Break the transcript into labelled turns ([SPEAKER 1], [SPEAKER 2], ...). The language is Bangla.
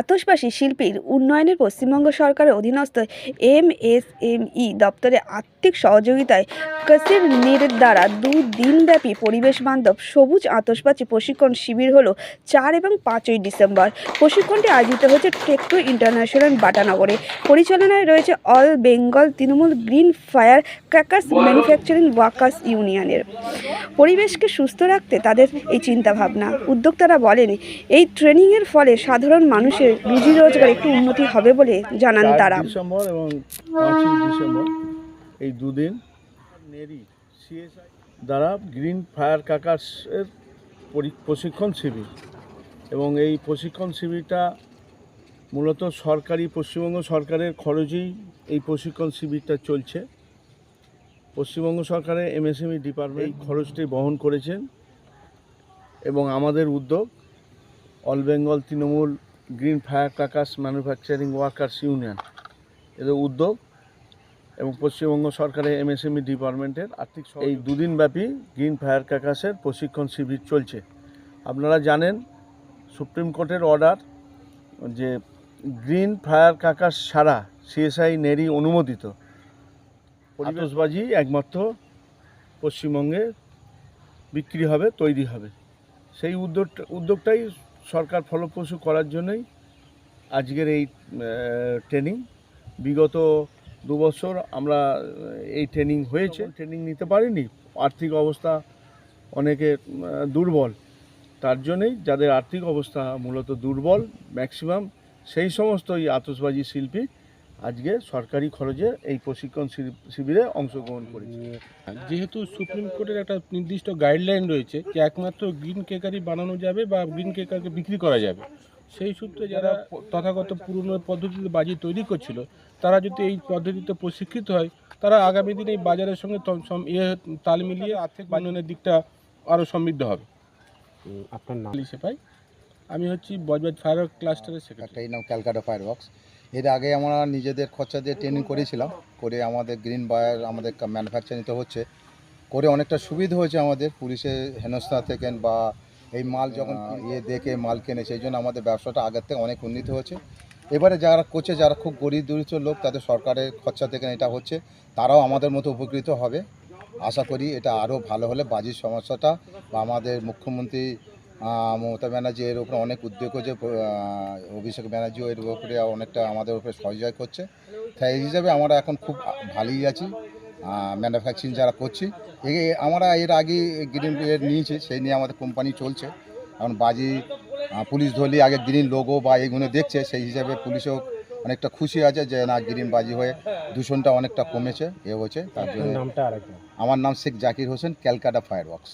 [SPEAKER 1] আতসবাসী শিল্পীর উন্নয়নের পশ্চিমবঙ্গ সরকারের অধীনস্থ এম এস এম ই দপ্তরে আর্থিক সহযোগিতায় কসির নির দ্বারা দু দিনব্যাপী পরিবেশ বান্ধব সবুজ আতসবাজি প্রশিক্ষণ শিবির হলো চার এবং পাঁচই ডিসেম্বর। প্রশিক্ষণটি আয়োজিত হয়েছে টেকটু ইন্টারন্যাশনাল বাটানগরে। পরিচালনায় রয়েছে all Bengal Trinamool green firecrackers manufacturing workers ইউনিয়নের। পরিবেশকে সুস্থ রাখতে তাদের এই চিন্তাভাবনা। উদ্যোক্তারা বলেন, এই ট্রেনিংয়ের ফলে সাধারণ মানুষের রুজি রোজগার একটু উন্নতি হবে বলে জানান তারা।
[SPEAKER 2] ডিসেম্বর এবং পাঁচই ডিসেম্বর এই দুদিন নেরি সিএসআই দ্বারা গ্রিন ফায়ার কাকার্সের পরি- প্রশিক্ষণ শিবির এবং এই প্রশিক্ষণ শিবিরটা মূলত সরকারি পশ্চিমবঙ্গ সরকারের খরচেই এই প্রশিক্ষণ শিবিরটা চলছে। পশ্চিমবঙ্গ সরকারের এমএসএমই ডিপার্টমেন্ট খরচটি বহন করেছেন এবং আমাদের উদ্যোগ all Bengal Trinamool green firecrackers manufacturing workers union এদের উদ্যোগ এবং পশ্চিমবঙ্গ সরকারের এমএসএমই ডিপার্টমেন্টের আর্থিক এই দুদিন ব্যাপী গ্রিন ফায়ার ক্রাকার্সের প্রশিক্ষণ শিবির চলছে। আপনারা জানেন সুপ্রিম কোর্টের অর্ডার যে গ্রিন ফায়ার কাকাস ছাড়া সিএসআই নেরি অনুমোদিত। আতসবাজি একমাত্র পশ্চিমবঙ্গে বিক্রি হবে, তৈরি হবে। সেই উদ্যোগটা উদ্যোগটাই সরকার ফলপ্রসূ করার জন্যই আজকের এই ট্রেনিং বিগত দু বছর আমরা এই ট্রেনিং হয়েছে। ট্রেনিং নিতে পারিনি। আর্থিক অবস্থা অনেকে দুর্বল। তার জন্যেই যাদের আর্থিক অবস্থা মূলত দুর্বল ম্যাক্সিমাম সেই সমস্ত এই আতসবাজি শিল্পী আজকে সরকারি খরচে এই প্রশিক্ষণ শিবি- শিবিরে অংশগ্রহণ করেছে।
[SPEAKER 3] যেহেতু সুপ্রিম কোর্টের একটা নির্দিষ্ট গাইডলাইন রয়েছে যে একমাত্র গ্রিন কেকারি বানানো যাবে বা গ্রিন কেকারকে বিক্রি করা যাবে সেই সূত্রে যারা তথাগত পুরনো পদ্ধতিতে বাজি তৈরি করছিল তারা যদি এই পদ্ধতিতে প্রশিক্ষিত হয় তারা আগামী দিনে এই বাজারের সঙ্গে ইয়ে তাল মিলিয়ে আর্থিক উন্নয়নের দিকটা আরও সমৃদ্ধ হবে।
[SPEAKER 4] আপনার নাম?
[SPEAKER 3] পুলিশে পাই আমি হচ্ছি বজবাজ ফায়ার ক্লাস্টারের সেক্রেটারি
[SPEAKER 5] নাম ক্যালকাটা ফায়ার ওয়ার্কস এর আগে আমরা নিজেদের খরচা দিয়ে ট্রেনিং করেছিলাম, করে আমাদের গ্রিন বায়ার আমাদের ম্যানুফ্যাকচারিং তো হচ্ছে। করে অনেকটা সুবিধা হয়েছে আমাদের পুলিশের হেনস্থা থেকে বা এই মাল যখন ইয়ে দেখে মাল কেনে সেই জন্য আমাদের ব্যবসাটা আগের থেকে অনেক উন্নীত হয়েছে। এবারে যারা করছে, যারা খুব গরিব দরিদ্র লোক, তাদের সরকারের খরচা থেকে এটা হচ্ছে, তারাও আমাদের মতো উপকৃত হবে। আশা করি এটা আরও ভালো হলে বাজির সমস্যাটা বা আমাদের মুখ্যমন্ত্রী মমতা ব্যানার্জি এর উপরে অনেক উদ্যোগ হচ্ছে আহ, অভিষেক ব্যানার্জিও এর উপরে অনেকটা আমাদের উপরে সহযোগিতা করছে। তাই এই হিসাবে আমরা এখন খুব ভালোই আছি ম্যানুফ্যাকচারিং যারা করছি। এ- আমরা এর আগে গ্রিন এর নিয়েছি সেই নিয়ে আমাদের কোম্পানি চলছে। এখন বাজি পুলিশ ধরলে আগে গ্রিন লোগো বা এগুলো দেখছে সেই হিসাবে পুলিশও অনেকটা খুশি আছে যে না গ্রিন বাজি হয়ে দূষণটা অনেকটা কমেছে এ হচ্ছে তার জন্য আমার নাম Sheikh Zakir Hossain Calcutta fire works